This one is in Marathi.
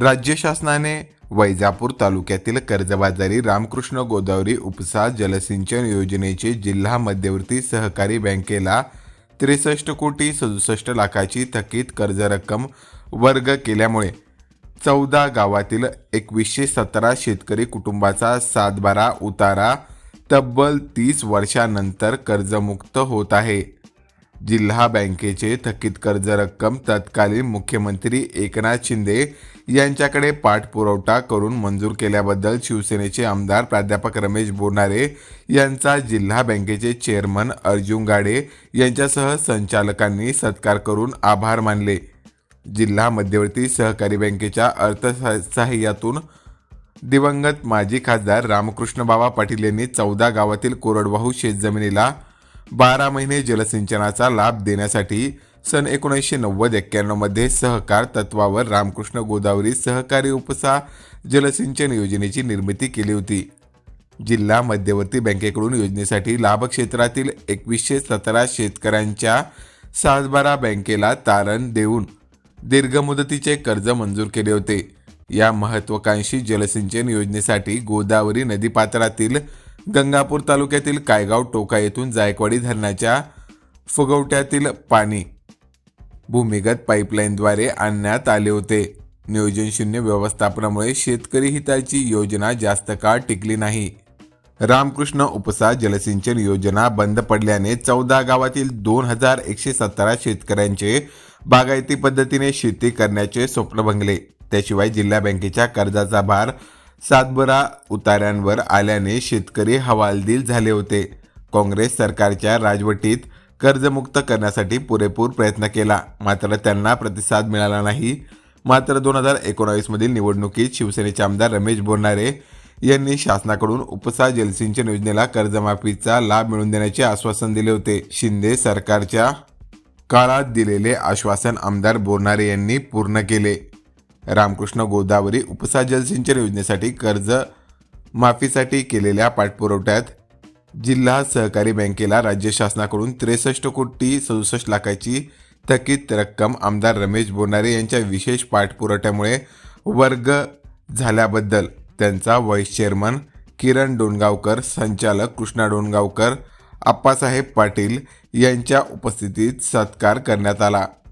राज्य शासनाने वैजापूर तालुक्यातील कर्जबाजारी रामकृष्ण गोदावरी उपसा जलसिंचन योजनेचे जिल्हा मध्यवर्ती सहकारी बँकेला त्रेसष्ट कोटी सदुसष्ट लाखाची थकीत कर्ज रक्कम वर्ग केल्यामुळे चौदा गावातील एकवीसशे सतरा शेतकरी कुटुंबाचा सातबारा उतारा तब्बल तीस वर्षानंतर कर्जमुक्त होत आहे. जिल्हा बँकेचे थकीत कर्ज रक्कम तत्कालीन मुख्यमंत्री एकनाथ शिंदे यांच्याकडे पाठपुरवठा करून मंजूर केल्याबद्दल शिवसेनेचे आमदार प्राध्यापक रमेश बोरनारे यांचा जिल्हा बँकेचे चेअरमन अर्जुन गाडे यांच्यासह संचालकांनी सत्कार करून आभार मानले. जिल्हा मध्यवर्ती सहकारी बँकेच्या अर्थसहाय्यातून दिवंगत माजी खासदार रामकृष्ण बाबा पाटील यांनी चौदा गावातील कोरडवाहू शेतजमिनीला बारा महिने जलसिंचनाचा लाभ देण्यासाठी सन एकोणीसशे नव्वद एक्क्याण्णवमध्ये सहकार तत्वावर रामकृष्ण गोदावरी सहकारी उपसा जलसिंचन योजनेची निर्मिती केली होती. जिल्हा मध्यवर्ती बँकेकडून योजनेसाठी लाभ क्षेत्रातील एकवीसशे सतरा शेतकऱ्यांच्या सातबारा बँकेला तारण देऊन दीर्घ मुदतीचे कर्ज मंजूर केले होते. या महत्वाकांक्षी जलसिंचन योजनेसाठी गोदावरी नदीपात्रातील गंगापूर तालुक्यातील कायगाव टोका येथून जायकवाडी धरणाच्या फुगवट्यातील पाणी भूमिगत पाईपलाईनद्वारे आणण्यात आले होते. नियोजनशून्य व्यवस्थापनामुळे शेतकरी हिताची योजना जास्त काळ टिकली नाही. रामकृष्ण उपसा जलसिंचन योजना बंद पडल्याने चौदा गावातील दोन हजार एकशे सतरा शेतकऱ्यांचे बागायती पद्धतीने शेती करण्याचे स्वप्न भंगले. त्याशिवाय जिल्हा बँकेच्या कर्जाचा भार सातबरा उतार्यांवर आल्याने शेतकरी हवालदिल झाले होते. काँग्रेस सरकारच्या राजवटीत कर्जमुक्त करण्यासाठी पुरेपूर प्रयत्न केला. मात्र त्यांना प्रतिसाद मिळाला नाही. मात्र दोन हजार एकोणावीसमधील निवडणुकीत शिवसेनेचे आमदार रमेश बोरणारे यांनी शासनाकडून उपसा जलसिंचन योजनेला कर्जमाफीचा लाभ मिळवून देण्याचे आश्वासन दिले होते. शिंदे सरकारच्या काळात दिलेले आश्वासन आमदार बोरणारे यांनी पूर्ण केले. रामकृष्ण गोदावरी उपसा जलसिंचन योजनेसाठी कर्ज माफीसाठी केलेल्या पाठपुरवठ्यात जिल्हा सहकारी बँकेला राज्य शासनाकडून त्रेसष्ट कोटी सदुसष्ट लाखाची थकीत रक्कम आमदार रमेश बोनारे यांच्या विशेष पाठपुरवठ्यामुळे वर्ग झाल्याबद्दल त्यांचा व्हाईस चेअरमन किरण डोणगावकर संचालक कृष्णा डोणगावकर आप्पासाहेब पाटील यांच्या उपस्थितीत सत्कार करण्यात आला.